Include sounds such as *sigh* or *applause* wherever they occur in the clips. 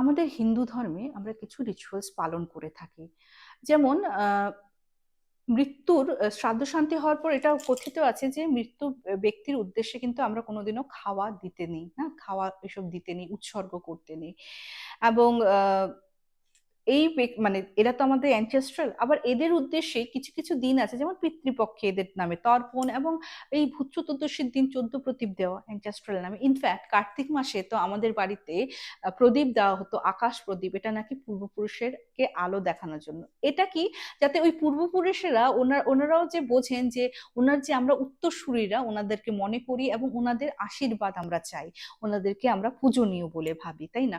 আমাদের হিন্দু ধর্মে আমরা কিছু রিচুয়ালস পালন করে থাকি। যেমন মৃত্যুর শ্রাদ্ধ শান্তি হওয়ার পর এটা কথিত আছে যে মৃত্যু ব্যক্তির উদ্দেশ্যে কিন্তু আমরা কোনোদিনও খাওয়া দিতে নেই না খাওয়া এসব দিতে নেই, উৎসর্গ করতে নেই। এবং এই মানে এরা তো আমাদের অ্যানচেস্ট্রাল আবার এদের উদ্দেশ্যে কিছু কিছু দিন আছে, যেমন পিতৃপক্ষে এদের নামে তর্পণ এবং এই ভূত চতুর্দশীর দিন চোদ্দ প্রদীপ দেওয়া অ্যানচেস্ট্রাল নামে। ইনফ্যাক্ট কার্তিক মাসে তো আমাদের বাড়িতে প্রদীপ দেওয়া হতো, আকাশ প্রদীপ, এটা নাকি পূর্বপুরুষের কে আলো দেখানোর জন্য। এটা কি? যাতে ওই পূর্বপুরুষেরা ওনার, ওনারাও যে বোঝেন যে ওনার যে আমরা উত্তরসূরিরা, ওনাদেরকে মনে করি এবং ওনাদের আশীর্বাদ আমরা চাই, ওনাদেরকে আমরা পূজনীয় বলে ভাবি, তাই না?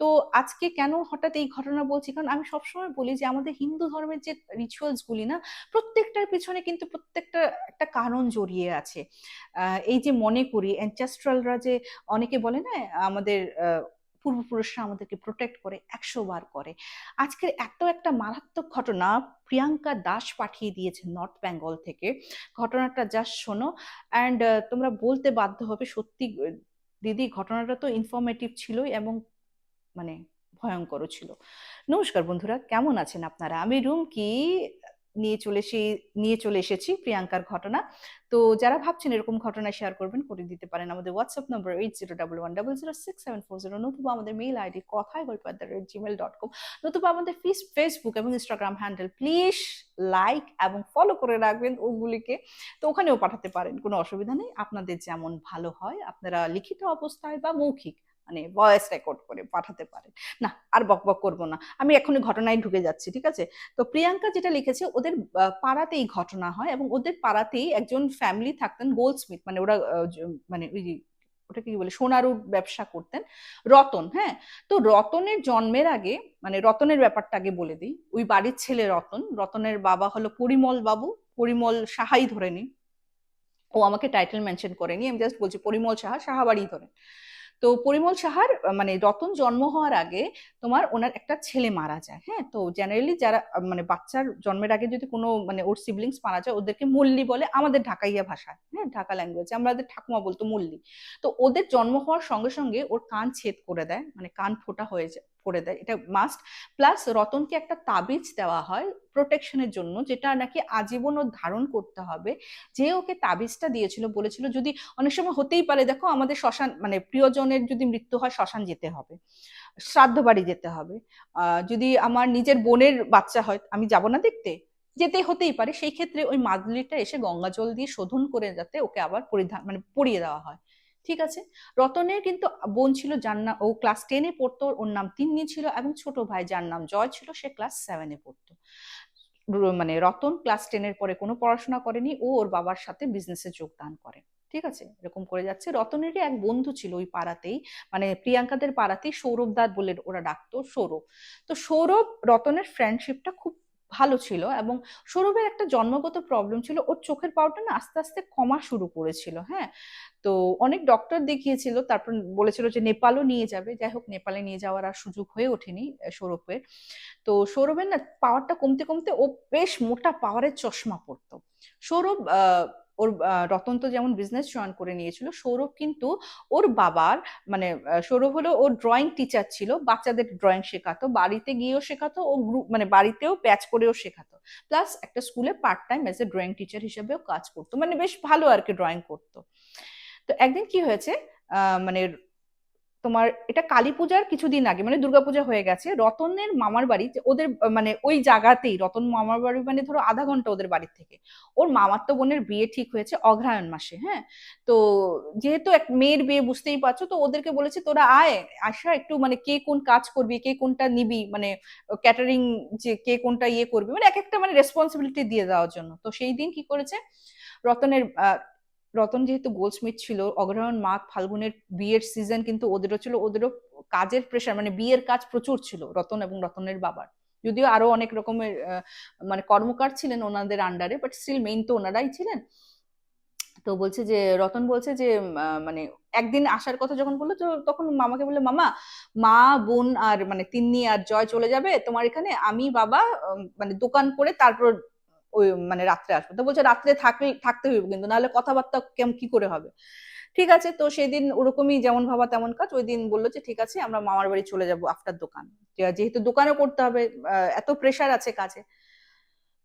তো আজকে কেন হঠাৎ এই ঘটনা বলছি? কারণ আমি সবসময় বলি যে, আমাদের হিন্দু ধর্মের যে রিচুয়ালস গুলি না, প্রত্যেকটার পিছনে কিন্তু প্রত্যেকটা একটা কারণ জড়িয়ে আছে। এই যে মনে করি অ্যানচেস্ট্রালরা যে অনেকে বলে না, আমাদের পূর্বপুরুষরা আমাদেরকে প্রোটেক্ট করে, একশো বার করে। আজকের এত একটা মারাত্মক ঘটনা, প্রিয়াঙ্কা দাস পাঠিয়ে দিয়েছে নর্থ বেঙ্গল থেকে। ঘটনাটা জাস্ট শোনো। অ্যান্ড তোমরা বলতে বাধ্য হবে, সত্যি, দিদি, ঘটনাটা তো ইনফরমেটিভ ছিলই এবং মানে ভয়ঙ্করও ছিল। নমস্কার বন্ধুরা, কেমন আছেন আপনারা? আমি রুমকি, নিয়ে চলে এসে, নিয়ে চলে এসেছি প্রিয়াঙ্কার ঘটনা। তো যারা ভাবছেন এরকম ঘটনা শেয়ার করবেন, করে দিতে পারেন আমাদের WhatsApp number eight zero double one double zero six seven four zero নতুবা আমাদের মেইল আইডি কথায় গল্প at the rate gmail dot com নতুবা আমাদের ফিস ফেসবুক এবং ইনস্টাগ্রাম হ্যান্ডেল প্লিজ লাইক এবং ফলো করে রাখবেন ওগুলিকে। তো ওখানেও পাঠাতে পারেন, কোনো অসুবিধা নেই। আপনাদের যেমন ভালো হয়, আপনারা লিখিত অবস্থায় বা মৌখিক মানে ভয়েস রেকর্ড করে পাঠাতে পারেন না, আর বক বক করব না। আমি এখনই ঘটনায় ঢুকে যাচ্ছি, ঠিক আছে? তো প্রিয়াঙ্কা যেটা লিখেছে, ওদের পাড়াতেই ঘটনা হয় এবং ওদের পাড়াতেই একজন ফ্যামিলি থাকতেন গোল্ডস্মিথ মানে ওরা মানে ওই ওটা কি বলে, সোনারুর ব্যবসা করতেন, রতন হ্যাঁ? তো রতনের জন্মের আগে মানে রতনের ব্যাপারটা আগে বলে দিই, ওই বাড়ির ছেলে রতন, রতনের বাবা হলো পরিমল বাবু, পরিমল সাহাই ধরে নি ও আমাকে টাইটেল মেনশন করেনি, আমি জাস্ট বলছি পরিমল সাহা সাহাবাড়ি ধরে তো পরিমল সাহার মানে রতন জন্ম হওয়ার আগে তোমার ওনার একটা ছেলে মারা যায় হ্যাঁ? তো জেনারেলি যারা মানে বাচ্চার জন্মের আগে যদি কোনো মানে ওর সিবলিংস মারা যায়, ওদেরকে মল্লি বলে আমাদের ঢাকাইয়া ভাষা হ্যাঁ? ঢাকা ল্যাঙ্গুয়েজ আমাদের ঠাকুমা বলতো মল্লি। তো ওদের জন্ম হওয়ার সঙ্গে সঙ্গে ওর কান ছেদ করে দেয় মানে কান ফোটা হয়ে যায়। করে দেয়, এটা মাস্ট প্লাস রতনকে একটা তাবিজ দেওয়া হয় প্রোটেকশনের জন্য, যেটা নাকি আজীবন ওর ধারণ করতে হবে। যে ওকে তাবিজটা দিয়েছিল, বলেছিল যদি অনেক সময় হতেই পারে, দেখো আমাদের শ্মশান মানে প্রিয়জনের যদি মৃত্যু হয়, শ্মশান যেতে হবে, শ্রাদ্ধ বাড়ি যেতে হবে। যদি আমার নিজের বোনের বাচ্চা হয়, আমি যাব না দেখতে? যেতে হতেই পারে, সেই ক্ষেত্রে ওই মাদুলিটা এসে গঙ্গা জল দিয়ে শোধন করে যাতে ওকে আবার পরিধান মানে পরিয়ে দেওয়া হয়। ঠিক আছে? রতনের কিন্তু বোন ছিল যার নাম ও ক্লাস টেনে পড়তো, ওর নাম তিন্নি ছিল এবং ছোট ভাই যার নাম জয় ছিল, সে ক্লাস সেভেনে পড়তো। মানে রতন ক্লাস টেনের পরে কোনো পড়াশোনা করেনি, ও ওর বাবার সাথে বিজনেসে যোগদান করে। ঠিক আছে? এরকম করে যাচ্ছে। রতনেরই এক বন্ধু ছিল ওই পাড়াতেই মানে প্রিয়াঙ্কাদের পাড়াতেই সৌরভ দার বলে ওরা ডাকতো সৌরভ। তো সৌরভ রতনের ফ্রেন্ডশিপটা খুব ভালো ছিল এবং সৌরভের একটা জন্মগত প্রবলেম ছিল, ওর চোখের পাওয়ারটা না আস্তে আস্তে কমা শুরু করেছিল হ্যাঁ? তো অনেক ডক্টর দেখিয়েছিল, তারপর বলেছিল যে নেপালও নিয়ে যাবে, যাই হোক নেপালে নিয়ে যাওয়ার আর সুযোগ হয়ে ওঠেনি সৌরভের। তো সৌরভের না পাওয়ারটা কমতে কমতে ও বেশ মোটা পাওয়ারের চশমা পরতো। সৌরভ ওর রতন তো যেমন বিজনেস জয়েন করে নিয়েছিল, সৌরভ কিন্তু ওর বাবার মানে সৌরভ হলো ওর ড্রয়িং টিচার ছিল, বাচ্চাদের ড্রয়িং শেখাতো, বাড়িতে গিয়েও শেখাতো ও গ্রুপ মানে বাড়িতেও প্যাচ করেও শেখাতো। প্লাস একটা স্কুলে part time as a drawing teacher হিসেবেও কাজ করতো মানে বেশ ভালো আর কি ড্রয়িং করতো। তো একদিন কি হয়েছে মানে তোমার, এটা কালী পূজার কিছুদিন আগে মানে দুর্গাপূজা হয়ে গেছে, রতনের মামার বাড়ি ওদের মানে ওই জায়গাতেই, রতন মামার বাড়ি মানে ধরো আধা ঘণ্টা ওদের বাড়ির থেকে। ওর মামাতো বোনের বিয়ে ঠিক হয়েছে অগ্রহায়ণ মাসে হ্যাঁ? তো যেহেতু এক মেয়ের বিয়ে বুঝতেই পারছ, তো ওদেরকে বলেছে তোরা আয়, আসা একটু মানে কে কোন কাজ করবি, কে কোনটা নিবি মানে ক্যাটারিং যে কে কোনটা ইয়ে করবি মানে এক একটা মানে রেসপন্সিবিলিটি দিয়ে দেওয়ার জন্য। তো সেই দিন কি করেছে, রতনের রতন যেহেতু গোল্ডস্মিথ ছিল, অগ্রহায়ণ মাঘ ফাল্গুনের বিয়ের সিজন কিন্তু ওদেরও ছিল, ওদেরও কাজের প্রেশার মানে বিয়ের কাজ প্রচুর ছিল রতন এবং রতনের বাবার। যদিও আরও অনেক রকমের মানে কর্মকার ছিলেন ওনাদের আন্ডারে বাট স্টিল মেইন তো ওনারাই ছিলেন। তো বলছে যে, রতন বলছে যে মানে একদিন আসার কথা যখন বলল, তো তখন মামাকে বলল, মামা, মা, বোন আর মানে তিন্নি আর জয় চলে যাবে। তোমার এখানে আমি, বাবা মানে দোকান করে তারপর ওই মানে রাত্রে আসব। তো বলছে রাত্রে থাকলে, থাকতে হইব কিন্তু, নাহলে কথাবার্তা কেমন কি করে হবে? ঠিক আছে, তো সেদিন ওরকমই যেমন ভাবা তেমন কাজ। ওই দিন বলল যে, ঠিক আছে, আমরা মামার বাড়ি চলে যাব আফটার দোকান। যেহেতু দোকানও করতে হবে এত প্রেশার আছে কাজে।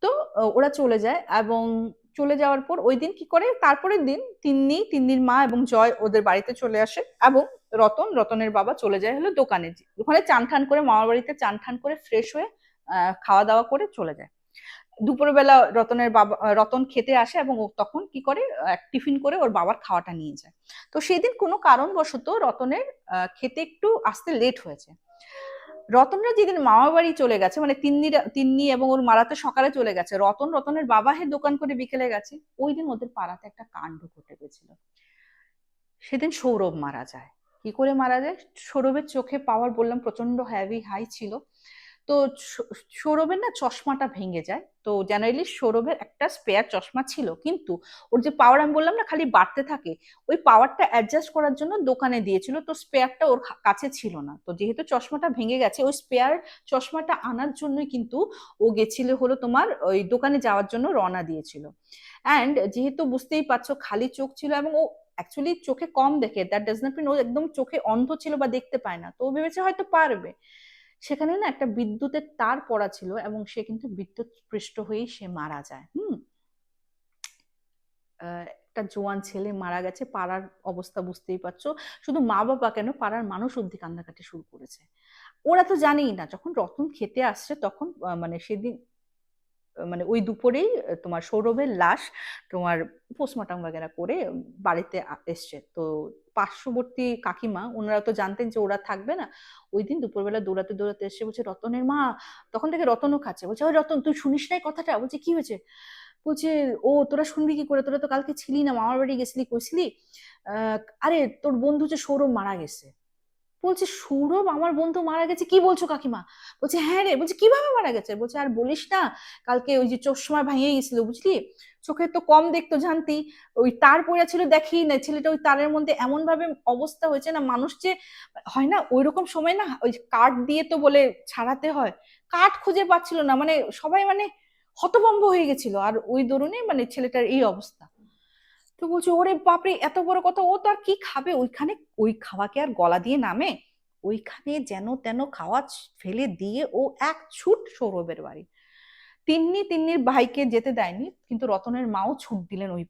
তো ওরা চলে যায় এবং চলে যাওয়ার পর ওই দিন কি করে? তারপরের দিন তিন্নি, তিন্নির মা এবং জয় ওদের বাড়িতে চলে আসে এবং রতন, রতনের বাবা চলে যায় হলো দোকানে। ওখানে চান ঠান করে, মামার বাড়িতে চান ঠান করে ফ্রেশ হয়ে খাওয়া দাওয়া করে চলে যায়। দুপুরবেলা রতনের বাবা রতন খেতে আসে এবং ও তখন কি করে টিফিন করে ওর বাবার খাওয়াটা নিয়ে যায়। তো সেদিন কোনো কারণবশত রতনের খেতে একটু আসতে লেট হয়েছে। রতনরা যেদিন মামা বাড়ি চলে গেছে মানে তিন্নিরা তিন্নি এবং ওর মারাতে সকালে চলে গেছে, রতন রতনের বাবা হে দোকান করে বিকেলে গেছে, ওই দিন ওদের পাড়াতে একটা কাণ্ড ঘটে গেছিল। সেদিন সৌরভ মারা যায়। কি করে মারা যায়? সৌরভের চোখে পাওয়ার বললাম প্রচণ্ড হ্যাভি হাই ছিল। তো সৌরভের না চশমাটা ভেঙে যায়। তো জেনারেলি সৌরভের একটা স্পেয়ার চশমা ছিল। কিন্তু ওর যে পাওয়ার আমি বললাম না, খালি বাড়তে থাকে, ওই পাওয়ারটা অ্যাডজাস্ট করার জন্য দোকানে দিয়েছিল। তো স্পেয়ারটা ওর কাছে ছিল না। তো যেহেতু চশমাটা ভেঙে গেছে, ওই স্পেয়ার চশমাটা আনার জন্যই কিন্তু ও গেছিল হলো তোমার ওই দোকানে যাওয়ার জন্য রওনা দিয়েছিল। অ্যান্ড যেহেতু বুঝতেই পারছ, খালি চোখ ছিল এবং ও অ্যাকচুয়ালি চোখে কম দেখে দ্যাট ডাজ নট মিন ও একদম চোখে অন্ধ ছিল বা দেখতে পায় না। তো ও ভেবেছে হয়তো পারবে। সেখানে না একটা বিদ্যুতের তার পড়া ছিল এবং সে কিন্তু বিদ্যুৎ পৃষ্ঠ হয়েই সে মারা যায়, হুম? একটা জোয়ান ছেলে মারা গেছে, পাড়ার অবস্থা বুঝতেই পারছ। শুধু মা বাবা কেন, পাড়ার মানুষ অব্দি কান্নাকাটি শুরু করেছে। ওরা তো জানেই না, যখন রতন খেতে আসছে তখন মানে সেদিন মানে ওই দুপুরেই তোমার সৌরভের লাশ তোমার পোস্টমর্টম বাগেরা করে বাড়িতে এসছে। তো পার্শ্ববর্তী কাকিমা, ওনারা তো জানতেন যে ওরা থাকবে না। ওই দিন দুপুরবেলা দৌড়াতে দৌড়াতে এসে বলছে, রতনের মা। তখন থেকে রতনও খাচ্ছে। বলছে, ওই রতন, তুই শুনিস নাই কথাটা? বলছে, কি হয়েছে? বলছে, ও, তোরা শুনবি কি করে? তোরা তো কালকে ছিলি না, মামার বাড়ি গেছিলি, কইছিলি আরে, তোর বন্ধু যে সৌরভ মারা গেছে। বলছে, সৌরভ, আমার বন্ধু মারা গেছে। কি বলছো কাকিমা? বলছে হ্যাঁ রে। বলছে, কীভাবে মারা গেছে? বলছে, আর বলিস না, কালকে ওই যে চশমা ভাঙিয়ে গেছিল, বুঝলি? চোখে তো কম দেখতো জানতি। ওই তার পড়া ছিল দেখি না, ছেলেটা ওই তারের মধ্যে এমন ভাবে অবস্থা হয়েছে না, মানুষ যে হয় না ওই রকম সময় না, ওই কাঠ দিয়ে তো বলে ছাড়াতে হয়। কাঠ খুঁজে পাচ্ছিল না মানে সবাই মানে হতভম্ব হয়ে গেছিল। আর ওই দরুনে মানে ছেলেটার এই অবস্থা। তো বলছে, ওরে বাপরে, এত বড় কথা, ও তো আর কি খাবে? ওইখানে, ওই খাওয়াকে আর গলা দিয়ে নামে? ওইখানে যেন তেন খাওয়া ফেলে দিয়ে ও এক ছুট সৌরভের বাড়ি। তিন্নি তিন্নির ভাইকে যেতে দেয়নি, কিন্তু রতনের মাও ছুট দিলেন ওই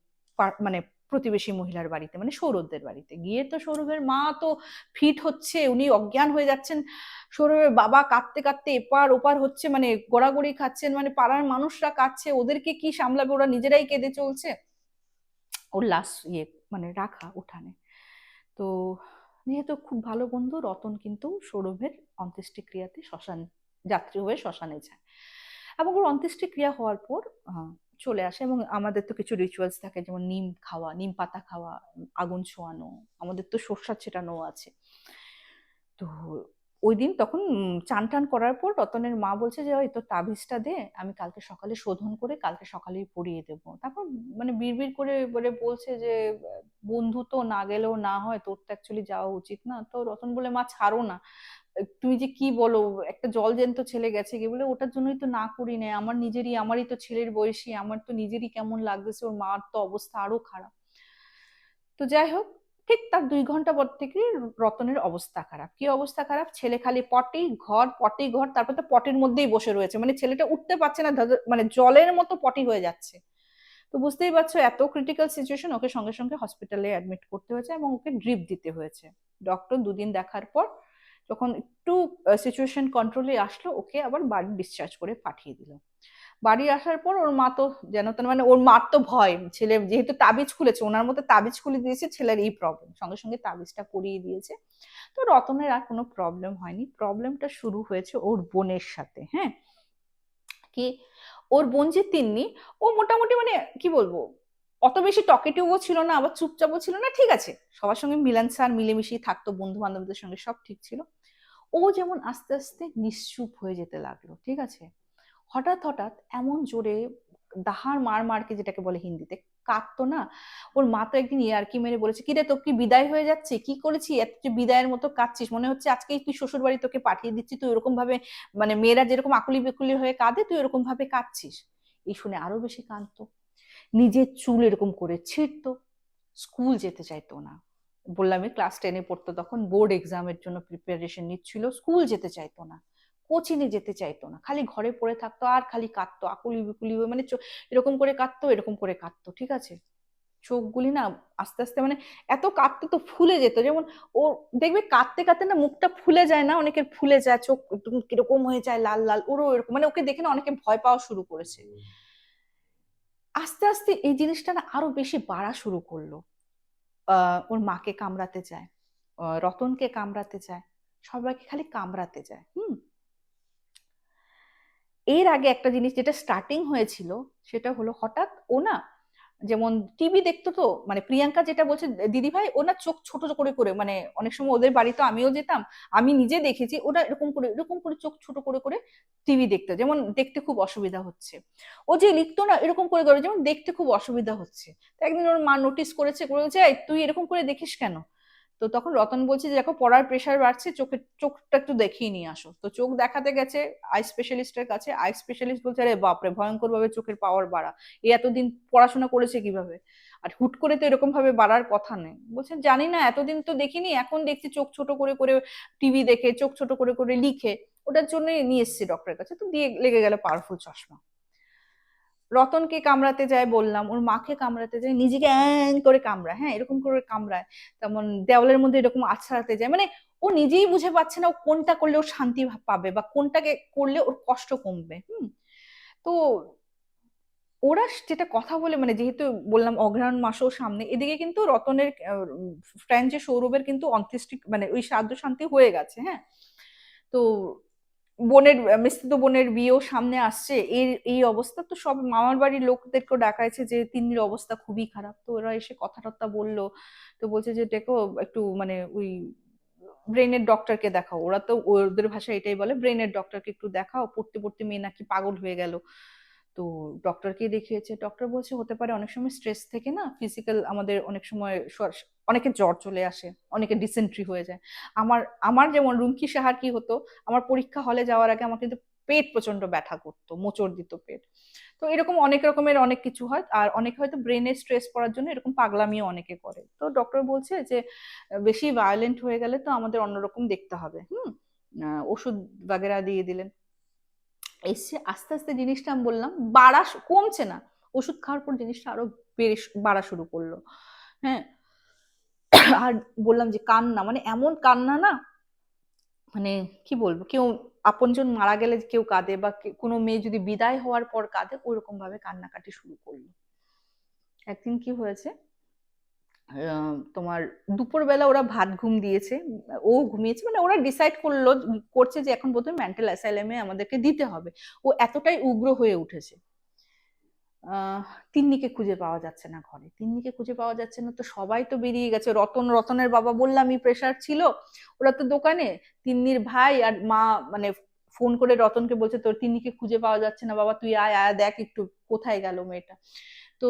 মানে প্রতিবেশী মহিলার বাড়িতে মানে সৌরভদের বাড়িতে। গিয়ে তো সৌরভের মা তো ফিট হচ্ছে, উনি অজ্ঞান হয়ে যাচ্ছেন। সৌরভের বাবা কাঁদতে কাঁদতে এপার ওপার হচ্ছে মানে গোড়াগড়ি খাচ্ছেন মানে পাড়ার মানুষরা কাঁদছে, ওদেরকে কি সামলাবে? ওরা নিজেরাই কেঁদে চলছে। ওর লাশ ইয়ে মানে রাখা উঠানে। তো যেহেতু খুব ভালো বন্ধু, রতন কিন্তু সৌরভের অন্ত্যেষ্টিক্রিয়াতে শ্মশান, যাত্রী হয়ে শ্মশানে যায়। এবং ওর অন্ত্যেষ্টিক্রিয়া হওয়ার পর চলে আসে এবং আমাদের তো কিছু রিচুয়ালস থাকে, যেমন নিম খাওয়া, নিম পাতা খাওয়া, আগুন ছোঁয়ানো, আমাদের তো সর্ষা ছেটানো আছে। তো ওই দিন তখন চান টান করার পর রতনের মা বলছে যে, ওই তো তাবিজটা দে, আমি কালকে সকালে শোধন করে কালকে সকালেই পরিয়ে দেব। তারপর মানে বিড়বিড় করে বলে বলছে যে, বন্ধু তো, না গেলেও না হয়, তোর তো অ্যাকচুয়ালি যাওয়া উচিত না। তো রতন বলে, মা, ছাড়ো না। তুমি যে কি বলো, একটা জল জ্যান্ত ছেলে গেছে কি বলে, ওটার জন্যই তো না করি না, আমার নিজেরই, আমারই তো ছেলের বয়সী, আমার তো নিজেরই কেমন লাগতেছে, ওর মার তো অবস্থা আরও খারাপ। তো যাই হোক ঠিক তার দুই ঘণ্টা পর থেকে রতনের অবস্থা খারাপ। কি অবস্থা খারাপ? ছেলে খালি পটি ঘর পটি ঘর, তারপর তো পটির মধ্যেই বসে রয়েছে। মানে ছেলেটা উঠতে পারছে না মানে জলের মতো পটি হয়ে যাচ্ছে। তো বুঝতেই পারছ, এত ক্রিটিক্যাল সিচুয়েশন ওকে সঙ্গে সঙ্গে হসপিটালে অ্যাডমিট করতে হয়েছে এবং ওকে ড্রিপ দিতে হয়েছে। ডক্টর দুদিন দেখার পর যখন একটু সিচুয়েশন কন্ট্রোলে আসলো, ওকে আবার বাড়ি ডিসচার্জ করে পাঠিয়ে দিল। বাড়ি আসার পর ওর মা তো যেন তেন মানে ওর মার তো ভয়। ছেলে যেহেতু তাবিজ খুলেছে, ওনার মধ্যে তাবিজ খুলে দিয়েছে, ছেলের এই প্রবলেম সঙ্গে সঙ্গে তাবিজটা করিয়ে দিয়েছে। তো রতনের আর কোনো প্রবলেম হয়নি। প্রবলেমটা শুরু হয়েছে ওর বোনের সাথে হ্যাঁ? কি? ওর বোন যে তিন্নি, ও মোটামুটি মানে কি বলব, অত বেশি টকেটিভও ছিল না, আবার চুপচাপও ছিল না, ঠিক আছে। সবার সঙ্গে মিলানসার মিলেমিশেই থাকতো বন্ধু বান্ধবদের সঙ্গে সব ঠিক ছিল। ও যেমন আস্তে আস্তে নিশ্চুপ হয়ে যেতে লাগল, ঠিক আছে? হঠাৎ হঠাৎ এমন জোরে দাহার মার মারকে যেটাকে বলে হিন্দিতে কাঁদতো না। ওর মা তো একদিন ইয়ারকি মেরে বলেছে, কিরে, তোর কি বিদায় হয়ে যাচ্ছে? কি করেছি? এত বিদায়ের মতো কাঁদছিস। মনে হচ্ছে আজকে তুই শ্বশুর বাড়ি তোকে পাঠিয়ে দিচ্ছি। তুই এরকম ভাবে মানে মেয়েরা যেরকম আকুলি বেকুলি হয়ে কাঁদে, তুই এরকম ভাবে কাঁদছিস। এই শুনে আরও বেশি কাঁদতো। নিজের চুল এরকম করে ছিঁড়তো। স্কুল যেতে চাইতো না। বললামই ক্লাস টেনে পড়তো তখন। বোর্ড এক্সামের জন্য প্রিপারেশন নিচ্ছিল। স্কুল যেতে চাইতো না। কোচিনে যেতে চাইতো না। খালি ঘরে পড়ে থাকতো আর খালি কাঁদতো আকুলি বিকুলি হয়ে মানে এরকম করে কাঁদতো এরকম করে কাঁদতো ঠিক আছে? চোখগুলি না আস্তে আস্তে মানে এত কাঁদতে তো ফুলে যেত যেমন ও দেখবে কাঁদতে কাঁদতে না মুখটা ফুলে যায় না অনেকের ফুলে যায় চোখ একদম কীরকম হয়ে যায় লাল লাল ওরও এরকম মানে ওকে দেখে না অনেকে ভয় পাওয়া শুরু করেছে। আস্তে আস্তে এই জিনিসটা না আরও বেশি বাড়া শুরু করল। ওর মাকে কামড়াতে যায় রতনকে কামড়াতে যায় সবাইকে খালি কামড়াতে যায় হুম? এর আগে একটা জিনিস যেটা স্টার্টিং হয়েছিল, সেটা হলো হঠাৎ ও না যেমন টিভি দেখতো তো মানে প্রিয়াঙ্কা যেটা বলছে দিদি ভাই ওনার চোখ ছোট করে করে মানে অনেক সময় ওদের বাড়িতে আমিও যেতাম, আমি নিজে দেখেছি ওটা এরকম করে এরকম করে চোখ ছোট করে করে টিভি দেখতো। যেমন দেখতে খুব অসুবিধা হচ্ছে। ও যে লিখতো না, এরকম করে করে, যেমন দেখতে খুব অসুবিধা হচ্ছে। একদিন ওর মা নোটিস করেছে করেছে তুই এরকম করে দেখিস কেন? তো তখন রতন বলছে যে, দেখো, পড়ার প্রেশার বাড়ছে, চোখে, চোখটা একটু দেখিয়ে নিয়ে আসো। তো চোখ দেখাতে গেছে আই স্পেশালিস্টের কাছে। আই স্পেশালিস্ট বলছে, আরে বাপরে ভয়ঙ্কর ভাবে চোখের পাওয়ার বাড়া। এ এতদিন পড়াশোনা করেছে কীভাবে? আর হুট করে তো এরকম ভাবে বাড়ার কথা নেই। বলছেন জানি না, এতদিন তো দেখিনি, এখন দেখছি চোখ ছোট করে করে টিভি দেখে, চোখ ছোট করে করে লিখে, ওটার জন্যই নিয়ে এসছি ডক্টরের কাছে। তো দিয়ে লেগে গেল পাওয়ারফুল চশমা। রতনকে কামড়াতে যায় বললাম, ওর মাকে কামড়াতে যায়, নিজেকে অ্যান করে কামড়ায় হ্যাঁ এরকম করে কামড়ায়। তেমন দেওয়ালের মধ্যে এরকম আছড়াতে যায় মানে ও নিজেই বুঝে পাচ্ছে না ও কোনটা করলে ওর শান্তি পাবে বা কোনটাকে করলে ওর কষ্ট কমবে, হুম। তো ওরা যেটা কথা বলে মানে যেহেতু বললাম অগ্রহণ মাসও সামনে, এদিকে কিন্তু রতনের ফ্রেন্ড যে সৌরভের কিন্তু অন্ত্যেষ্টি মানে ওই সাধ্য শান্তি হয়ে গেছে হ্যাঁ। তো বোনের মিস্ত্রিত বোনের বিয়েও সামনে আসছে এই এই অবস্থা। তো সব মামার বাড়ির লোকদেরকেও ডাকাইছে যে, তিন্নির অবস্থা খুবই খারাপ। তো ওরা এসে কথা টথা বলল, তো বলছে যে, দেখো, একটু মানে ওই ব্রেনের ডক্টরকে দেখাও। ওরা তো ওদের ভাষায় এটাই বলে, ব্রেনের ডক্টরকে একটু দেখাও, পড়তে পড়তে মেয়ে নাকি পাগল হয়ে গেল। তো ডক্টরকে দেখিয়েছে। ডক্টর বলছে, হতে পারে অনেক সময় স্ট্রেস থেকে না ফিজিক্যাল আমাদের অনেক সময় অনেকে জ্বর চলে আসে অনেকে ডিসেন্ট্রি হয়ে যায়। আমার আমার যেমন রুমকি সাহার কি হতো, আমার পরীক্ষা হলে যাওয়ার আগে আমার কিন্তু পেট প্রচণ্ড ব্যথা করতো, মোচড় দিত পেট। তো এরকম অনেক রকমের অনেক কিছু হয়, আর অনেকে হয়তো ব্রেনে স্ট্রেস পড়ার জন্য এরকম পাগলামিও অনেকে করে। তো ডক্টর বলছে যে, বেশি ভায়োলেন্ট হয়ে গেলে তো আমাদের অন্যরকম দেখতে হবে। হুম? ওষুধ বাগেরা দিয়ে দিলেন। এসছে আস্তে আস্তে জিনিসটা আমি বললাম, বাড়া কমছে না। ওষুধ খাওয়ার পর জিনিসটা আরও বেড়ে বাড়া শুরু করল। হ্যাঁ। *coughs* আর বললাম যে কান্না মানে এমন কান্না না মানে কি বলব, কেউ আপনজন মারা গেলে কেউ কাঁদে বা কোনো মেয়ে যদি বিদায় হওয়ার পর কাঁদে ওইরকম ভাবে কান্নাকাটি শুরু করল। একদিন কি হয়েছে? তোমার দুপুরবেলা ওরা ভাত ঘুম দিয়েছে, ও ঘুমিয়েছে মানে ওরা ডিসাইড করল, করছে যে এখন প্রথমে মেন্টাল অ্যাসাইলেমে আমাদেরকে দিতে হবে। ও এতটাই উগ্র হয়ে উঠেছে। তিন্নিকে খুঁজে পাওয়া যাচ্ছে না ঘরে। তিন্নিকে খুঁজে পাওয়া যাচ্ছে না, তো সবাই তো বেরিয়ে গেছে। রতন, রতনের বাবা বললামই প্রেশার ছিল? ওরা তো দোকানে, তিন্নির ভাই আর মা মানে ফোন করে রতনকে বলছে, তোর তিন্নিকে খুঁজে পাওয়া যাচ্ছে না বাবা, তুই আয় আয়, দেখ একটু কোথায় গেল মেয়েটা। তো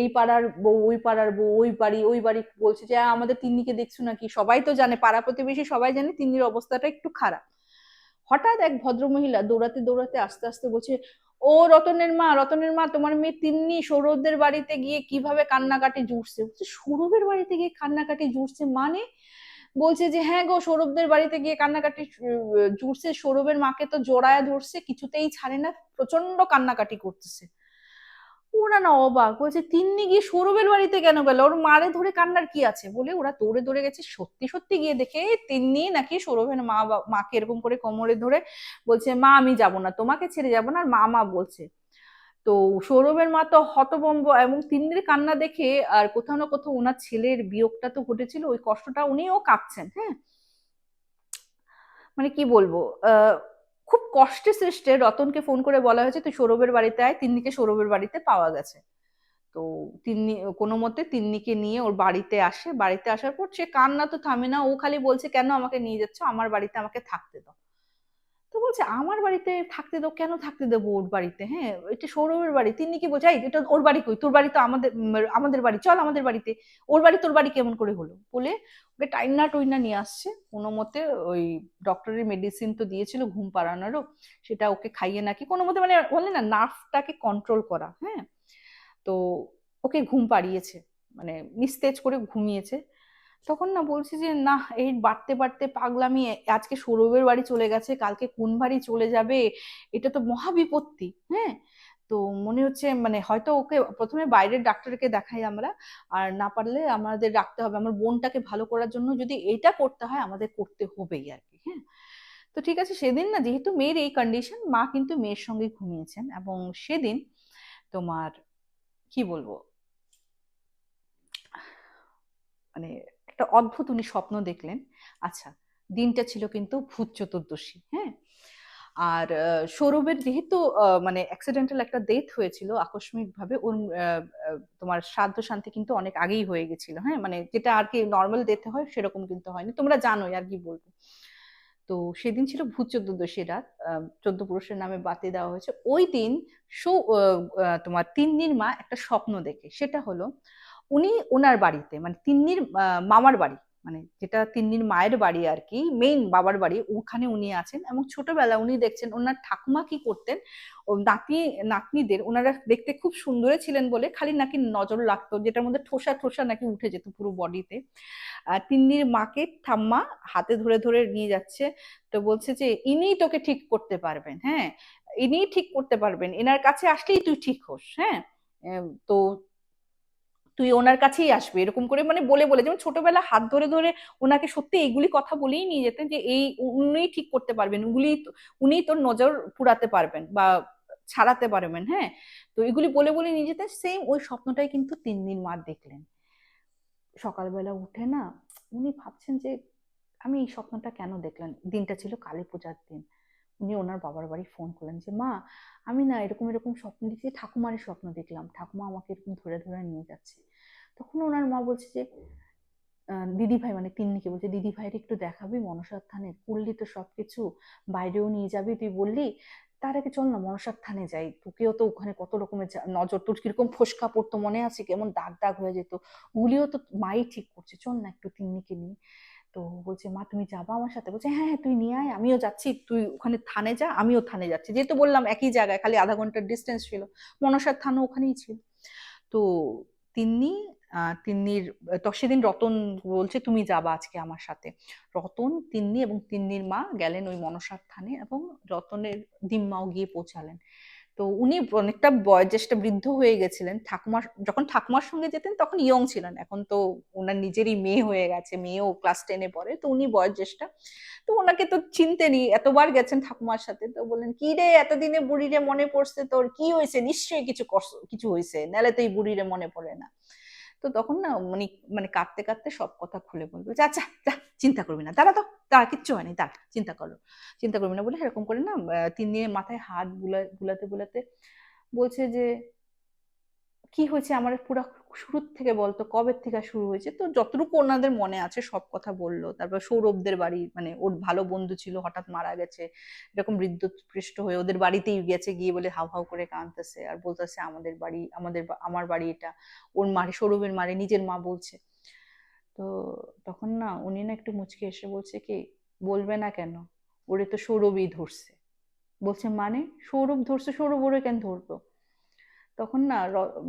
এই পাড়ার বউ, ওই পাড়ার বউ, ওই বাড়ি ওই বাড়ি বলছে যে আমাদের তিন্নিকে দেখছ নাকি? সবাই তো জানে, পাড়া প্রতিবেশী সবাই জানে তিন্নির অবস্থাটা একটু খারাপ। হঠাৎ এক ভদ্র মহিলা দৌড়াতে দৌড়াতে আস্তে আস্তে বলছে, ও রতনের মা রতনের মা, তোমার মেয়ে তিন্নি সৌরভদের বাড়িতে গিয়ে কীভাবে কান্নাকাটি জুড়ছে? সৌরভের বাড়িতে গিয়ে কান্নাকাটি জুড়ছে মানে? বলছে যে হ্যাঁ গো, সৌরভদের বাড়িতে গিয়ে কান্নাকাটি জুড়ছে, সৌরভের মাকে তো জোড়ায় ধরছে, কিছুতেই ছাড়ে না প্রচণ্ড কান্নাকাটি করতেছে। ওরা না অবাক, বলছে, তিন্নি গিয়ে সৌরভের বাড়িতে কেন গেল? ওর মারে ধরে কান্নার কি আছে? বলে ওরা দৌড়ে দৌড়ে গেছে, সত্যি সত্যি গিয়ে দেখে তিন্নি নাকি সৌরভের মা মাকে এরকম করে কোমরে ধরে বলছে, মা, আমি যাব না, তোমাকে ছেড়ে যাব না। আর মা মা বলছে, তো সৌরভের মা তো হতবম্ব এবং তিন্নির কান্না দেখে আর কোথাও না কোথাও ওনার ছেলের বিয়োগটা তো ঘটেছিল, ওই কষ্টটা উনিও কাঁপছেন হ্যাঁ? মানে কি বলব, আহ খুব কষ্টে সৃষ্টে রতনকে ফোন করে বলা হয়েছে, তুই সৌরভের বাড়িতে আয়, তিন্নিকে সৌরভের বাড়িতে পাওয়া গেছে। তো তিন্নি, কোনো মতে তিন্নিকে নিয়ে ওর বাড়িতে আসে। বাড়িতে আসার পর সে কান্না তো থামে না, ও খালি বলছে, কেন আমাকে নিয়ে যাচ্ছ? আমার বাড়িতে আমাকে থাকতে দাও। তো বলছে, আমার বাড়িতে থাকতে দাও, কেন থাকতে দেবো ওর বাড়িতে? হ্যাঁ এটা সৌরভের বাড়ি। তিনি কি বোঝাই এটা ওর বাড়ি কই? তোর বাড়ি তো আমাদের আমাদের বাড়ি। চল আমাদের বাড়িতে। ওর বাড়ি, তোর বাড়ি কেমন করে হলো? বলে ওকে টাইনা টুইনা নিয়ে আসছে। কোনো মতে ওই ডক্টরের মেডিসিন তো দিয়েছিল ঘুম পাড়ানোরও। সেটা ওকে খাইয়ে নাকি, কোনো মতে মানে বললে না নার্ভটাকে কন্ট্রোল করা হ্যাঁ। তো ওকে ঘুম পাড়িয়েছে মানে নিস্তেজ করে ঘুমিয়েছে। তখন না বলছি যে, না, এই বাড়তে বাড়তে পাগলামি আজকে সৌরভের বাড়ি চলে গেছে, কালকে কোন বাড়ি চলে যাবে, এটা তো মহা বিপত্তি। হ্যাঁ? তো মনে হচ্ছে মানে হয়তো ওকে প্রথমে বাইরের ডাক্তারকে দেখাই আমরা, আর না পারলে আমাদের রাখতে হবে। আমার বোনটাকে ভালো করার জন্য যদি এটা করতে হয়, আমাদের করতে হবেই আর কি হ্যাঁ? তো ঠিক আছে, সেদিন না যেহেতু মেয়ের এই কন্ডিশন মা কিন্তু মেয়ের সঙ্গে ঘুমিয়েছেন এবং সেদিন তোমার, কি বলব? মানে একটা অদ্ভুত উনি স্বপ্ন দেখলেন। আচ্ছা দিনটা ছিল কিন্তু ভূত চতুর্দশী হ্যাঁ? আর সৌরভের যেহেতু মানে অ্যাক্সিডেন্টাল একটা ডেথ হয়েছিল আকস্মিক ভাবে ওর তোমার শ্রাদ্ধ শান্তি কিন্তু অনেক আগেই হয়ে গেছিল হ্যাঁ? মানে যেটা আর কি নর্মাল ডেথে হয়, সেরকম কিন্তু হয়নি। তোমরা জানোই আর কি বলব। তো সেদিন ছিল ভূত চোদ্দশী রাত চোদ্দ পুরুষের নামে বাতি দেওয়া হয়েছে। ওই দিন সো তোমার তিন্নির মা একটা স্বপ্ন দেখে। সেটা হলো উনি ওনার বাড়িতে মানে তিন্নির মামার বাড়ি মানে যেটা তিন্নির মায়ের বাড়ি আর কি মেইন বাবার বাড়ি, ওখানে উনি আছেন এবং ছোটবেলা উনি দেখছেন ওনার ঠাকুমা কি করতেন নাতি, নাতনিদের ওনারা দেখতে খুব সুন্দর ছিলেন বলে খালি নাকি নজর লাগতো, যেটার মধ্যে ঠোসা ঠোসা নাকি উঠে যেত পুরো বডিতে তিন্নির মাকে ঠাম্মা হাতে ধরে ধরে নিয়ে যাচ্ছে, তো বলছে যে ইনি তোকে ঠিক করতে পারবেন হ্যাঁ? ইনি ঠিক করতে পারবেন, এনার কাছে আসলেই তুই ঠিক হোস হ্যাঁ? তো তুই ওনার কাছেই আসবে। এরকম করে মানে বলে বলে। যেমন ছোটবেলা হাত ধরে ধরে ওনাকে সত্যি এইগুলি কথা বলেই নিয়ে যেতেন যে, এই উনি ঠিক করতে পারবেন। উনি উনি তোর নজর পুরাতে পারবেন বা ছাড়াতে পারবেন। হ্যাঁ? তো এগুলি বলে বলে নিয়ে যেতেন। সেম ওই স্বপ্নটাই কিন্তু তিন দিন মা দেখলেন। সকালবেলা উঠে না উনি ভাবছেন যে, আমি এই স্বপ্নটা কেন দেখলেন দিনটা ছিল কালী পূজার দিন। উনি ওনার বাবার বাড়ি ফোন করলেন যে, মা, আমি না এরকম এরকম স্বপ্ন দেখছি ঠাকুমারের স্বপ্ন দেখলাম। ঠাকুমা আমাকে এরকম ধরে ধরে নিয়ে যাচ্ছে। তখন ওনার মা বলছে যে দিদি ভাই মানে তিন্নিকে বলছে দিদি ভাইয়ের একটু দেখাবি মনসার থানে করলি তো সবকিছু, বাইরেও নিয়ে যাবি, তুই বললি, তার আগে চল না মনসার থানে যাই। তোকেও তো ওখানে কত রকমের নজর, তোর কীরকম ফোসকা পড়তো মনে আছে, কেমন দাগ দাগ হয়ে যেত। ওগুলিও তো মাই ঠিক করছে, চল না একটু তিন্নিকে নিয়ে। তো বলছে, মা, তুমি যাবা আমার সাথে? বলছে হ্যাঁ হ্যাঁ তুই নিয়ে আয়, আমিও যাচ্ছি, তুই ওখানে থানে যা, আমিও থানে যাচ্ছি। যেহেতু বললাম একই জায়গায়, খালি আধা ঘণ্টার ডিস্টেন্স ছিল। মনসার থানও ওখানেই ছিল। তো তিন্নি তিন্নির তো সেদিন রতন বলছে, তুমি যাবা আজকে আমার সাথে। রতন, তিন্নি এবং তিন্নির মা গেলেন ওই মনসার থানে এবং রতনের দিম্মাও গিয়ে পৌঁছালেন। তো উনি অনেকটা বয়োজ্যেষ্ঠ বৃদ্ধ হয়ে গেছিলেন। ঠাকুমার যখন ঠাকুমার সঙ্গে যেতেন তখন ইয়ং ছিলেন। এখন তো ওনার নিজেরই মেয়ে হয়ে গেছে, মেয়েও ক্লাস টেনে পড়ে, তো উনি বয়োজ্যেষ্ঠা। তো ওনাকে তো চিনতেনি, এতবার গেছেন ঠাকুমার সাথে, তো বললেন, কি রে, এতদিনে বুড়ি রে মনে পড়ছে তোর? কি হয়েছে নিশ্চয়ই কিছু কিছু হয়েছে নাহলে তো এই বুড়িরে মনে পড়ে না। তো তখন না মানে মানে কাঁদতে কাঁদতে সব কথা খুলে বলবে, যে আচ্ছা যা, চিন্তা করবি না, দাঁড়া তো, দাঁড়া, কিচ্ছু হয়নি, দাঁড়া, চিন্তা করো, চিন্তা করবি না বলে এরকম করে না তিন দিনের মাথায় হাত বুলা, বুলাতে বুলাতে বলছে যে কি হয়েছে? আমার পুরো শুরুর থেকে বলতো, কবে থেকে শুরু হয়েছে? তো যতটুকু ওনাদের মনে আছে, সব কথা বলল। তারপর সৌরভদের বাড়ি মানে ওর ভালো বন্ধু ছিল, হঠাৎ মারা গেছে। এরকম পৃষ্ঠ হয়ে ওদের বাড়িতেই গেছে, গিয়ে বলে হাউ হাউ করে কাঁদতেছে। আর বলতেছে, আমাদের বাড়ি, আমাদের আমার বাড়ি এটা। ওর মারে সৌরভের মারে নিজের মা বলছে। তো তখন না, উনি না একটু মুচকে এসে বলছে কি, বলবে না কেন? ওরে তো সৌরভই ধরছে। বলছে মানে? সৌরভ ধরছে? সৌরভ ওরে কেন ধরতো তখন না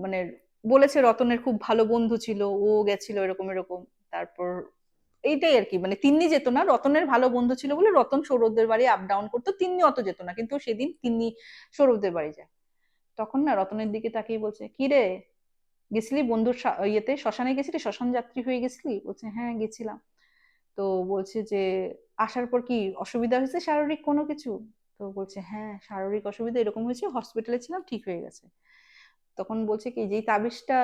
মানে বলেছে রতনের খুব ভালো বন্ধু ছিল, ও গেছিল এরকম এরকম। তারপর এইটাই আর কি মানে তিন্নি যেত না, রতনের ভালো বন্ধু ছিল বলে রতন সৌরভদের বাড়ি আপ ডাউন করতো, তিন্নি অত যেত না। কিন্তু সেদিন তিন্নি সৌরভদের বাড়ি যায়। তখন না রতনের দিকে তাকিয়ে বলছে, কি রে? গেছিলি বন্ধুর ইয়েতে, শ্মশানে গেছিলি? শ্মশান যাত্রী হয়ে গেছিলি? বলছে হ্যাঁ গেছিলাম। তো বলছে যে, আসার পর কি অসুবিধা হয়েছে শারীরিক কোনো কিছু? তো বলছে হ্যাঁ শারীরিক অসুবিধা এরকম হয়েছে হসপিটালে ছিলাম, ঠিক হয়ে গেছে। তখন বলছে কি, যেই তাবিজটা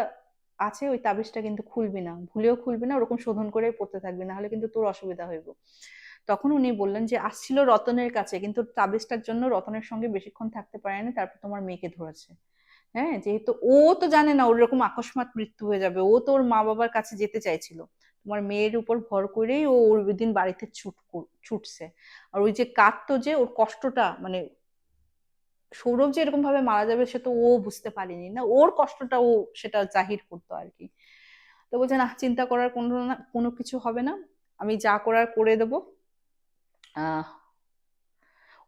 আছে, ওই তাবিজটা কিন্তু খুলবি না। ভুলেও খুলবি না, ওরকম শোধন করে পড়তে থাকবি, না হলে কিন্তু তোর অসুবিধা হইব। তখন উনি বললেন যে, আসছিল রতনের কাছে, কিন্তু তাবিজটার জন্য রতনের সঙ্গে বেশিক্ষণ থাকতে পারেনি, তারপর তোমার মেয়েকে ধরেছে। হ্যাঁ যেহেতু ও তো জানে না, ওর এরকম আকস্মাত মৃত্যু হয়ে যাবে। ও তো ওর মা বাবার কাছে যেতে চাইছিল। তোমার মেয়ের উপর ভর করেই ও ওর দিন বাড়িতে ছুট ছুটছে। আর ওই যে কাঁদতো যে, ওর কষ্টটা মানে সৌরভ যে এরকম ভাবে মারা যাবে সে তো ও বুঝতে পারেনি না। ওর কষ্টটা ও সেটা জাহির করতো আর কি। তো বলছে, না, চিন্তা করার কোনো না, কোনো কিছু হবে না। আমি যা করার করে দেব।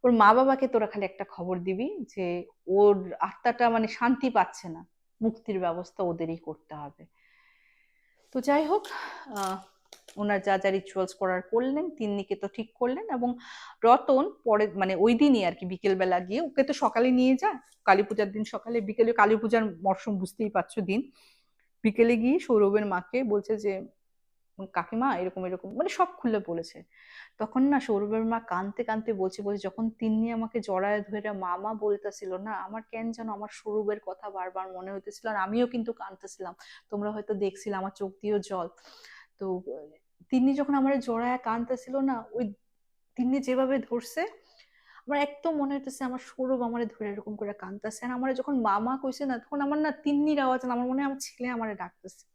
ওর মা বাবাকে তোরা খালি একটা খবর দিবি যে ওর আত্মাটা মানে শান্তি পাচ্ছে না। মুক্তির ব্যবস্থা ওদেরই করতে হবে। তো যাই হোক ওনার যা যা রিচুয়ালস করার করলেন, তিন্নিকে তো ঠিক করলেন এবং রতন পরে মানে ওই দিনই আর কি বিকেলবেলা গিয়ে ওকে তো সকালে নিয়ে যায় কালী পূজার দিন সকালে, বিকেলে কালী পূজার মরশুম বুঝতেই পারছ দিন। বিকেলে গিয়ে সৌরভের মাকে বলছে যে, কাকিমা, এরকম এরকম মানে সব খুলে বলেছে। তখন না সৌরভের মা কানতে কানতে বলছে বলছে, যখন তিন্নি আমাকে জড়ায় ধরে মামা বলতেছিল না, আমার কেন যেন আমার সৌরভের কথা বারবার মনে হইতেছিল আর আমিও কিন্তু কানতেছিলাম। তোমরা হয়তো দেখছিলে আমার চোখ দিয়েও জল। তো তিন্নি যখন আমার জড়ায় কানতেছিল না, ওই তিনি যেভাবে ধরছে, আমার একদম মনে হইতেছে আমার সৌরভ আমার ধরে এরকম করে কানতেছে আর আমার যখন মামা কইছে না, তখন আমার না তিন্নির আওয়াজ না, আমার মনে হয় আমার ছেলে আমার ডাকতেছে।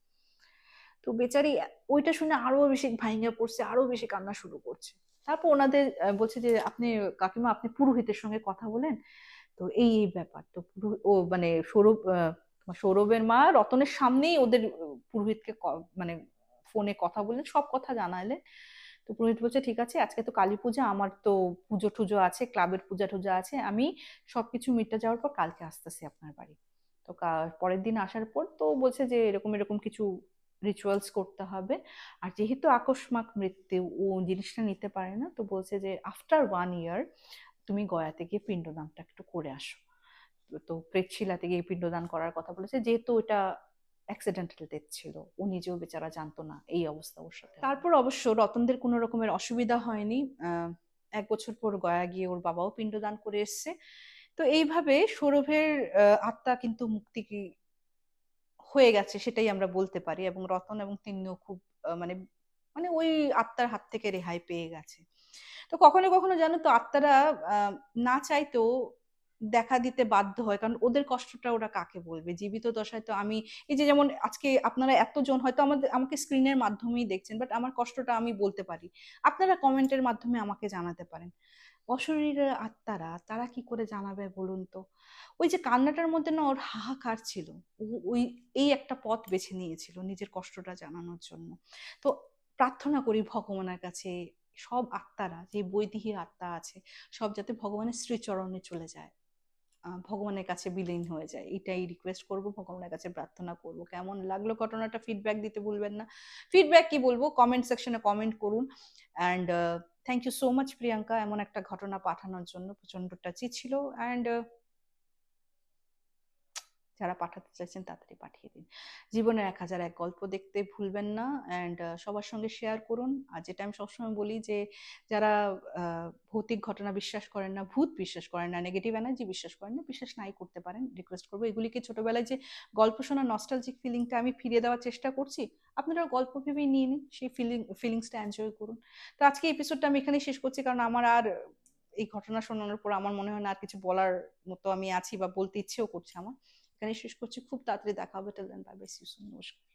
তো বেচারি ওইটা শুনে আরও বেশি ভাইঙ্গা পড়ছে, আরও বেশি কান্না শুরু করছে। তারপর ওনাদের বলছে যে, আপনি কাকিমা, আপনি পুরোহিতের সঙ্গে কথা বলেন। তো এই এই ব্যাপার। তো ও মানে সৌরভ সৌরভের মা রতনের সামনেই ওদের পুরোহিতকে মানে ফোনে কথা বললেন, সব কথা জানাইলেন তো পুরোহিত বলছে, ঠিক আছে, আজকে তো কালী পূজা, আমার তো পুজো টুজো আছে, ক্লাবের পূজা টুজা আছে, আমি সবকিছু মিটে যাওয়ার পর কালকে আসতেছি আপনার বাড়ি। তো পরের দিন আসার পর তো বলছে যে, এরকম এরকম কিছু রিচুয়ালস করতে হবে। আর যেহেতু আকস্মাক মৃত্যু, ও জিনিসটা নিতে পারে না, তো বলছে যে আফটার ওয়ান ইয়ার তুমি গয়াতে গিয়ে পিণ্ডদানটা একটু করে আসো। তো প্রেতশিলাতে গিয়ে পিণ্ডদান করার কথা বলেছে, যেহেতু ওটা অ্যাক্সিডেন্টাল ডেথ ছিল। ও নিজেও বেচারা জানতো না এই অবস্থা ওর সাথে। তারপর অবশ্য রতনদের কোনো রকমের অসুবিধা হয়নি। এক বছর পর গয়া গিয়ে ওর বাবাও পিণ্ডদান করে এসছে। তো এইভাবে সৌরভের আত্মা কিন্তু মুক্তি হয়ে গেছে সেটাই আমরা বলতে পারি এবং রতন এবং তিনিও খুব মানে মানে ওই আত্মার হাত থেকে রেহাই পেয়ে গেছে। তো কখনো কখনো জানো তো আত্মারা না চাইতেও দেখা দিতে বাধ্য হয়। কারণ ওদের কষ্টটা ওরা কাকে বলবে? জীবিত দশায় তো আমি, এই যে যেমন আজকে আপনারা এতজন হয়তো আমাদের, আমাকে স্ক্রিনের মাধ্যমেই দেখছেন বাট আমার কষ্টটা আমি বলতে পারি। আপনারা কমেন্টের মাধ্যমে আমাকে জানাতে পারেন। অশরীরের আত্মারা, তারা কি করে জানাবে বলুন তো? ওই যে কান্নাটার মধ্যে না ওর হাহাকার ছিল। ওই, এই একটা পথ বেছে নিয়েছিল নিজের কষ্টটা জানানোর জন্য। তো প্রার্থনা করি ভগবানের কাছে, সব আত্মারা, যে বৈদিহী আত্মা আছে, সব যাতে ভগবানের শ্রীচরণে চলে যায়। ভগবানের কাছে বিলীন হয়ে যায়। এটাই রিকোয়েস্ট করব, ভগবানের কাছে প্রার্থনা করব। কেমন লাগল ঘটনাটা? ফিডব্যাক দিতে ভুলবেন না। ফিডব্যাক কি বলব? কমেন্ট সেকশনে কমেন্ট করুন। And thank you so much Priyanka. এমন একটা ঘটনা পাঠানোর জন্য প্রচণ্ড টাচি ছিল। অ্যান্ড যারা পাঠাতে চাইছেন তাড়াতাড়ি পাঠিয়ে দিন। জীবনের এক হাজার এক গল্প দেখতে ভুলবেন না অ্যান্ড সবার সঙ্গে শেয়ার করুন। আর যেটা আমি সবসময় বলি যে, যারা ভৌতিক ঘটনা বিশ্বাস করেন না, ভূত বিশ্বাস করেন না নেগেটিভ এনার্জি বিশ্বাস করেন না, বিশ্বাস নাই করতে পারেন। রিকোয়েস্ট করব এগুলিকে ছোটবেলায় যে, গল্প শোনা নস্টালজিক ফিলিংটা আমি ফিরিয়ে দেওয়ার চেষ্টা করছি আপনারা গল্প ভেবেই নিয়ে নিন, সেই ফিলিং ফিলিংসটা এনজয় করুন। তো আজকে এপিসোডটা আমি এখানেই শেষ করছি, কারণ আমার আর এই ঘটনা শোনানোর পর আমার মনে হয় না আর কিছু বলার মতো আমি আছি বা বলতে ইচ্ছেও করছে আমার। এখানে শেষ করছি। খুব তাড়াতাড়ি দেখা হবে। Till then bye bye see নমস্কার।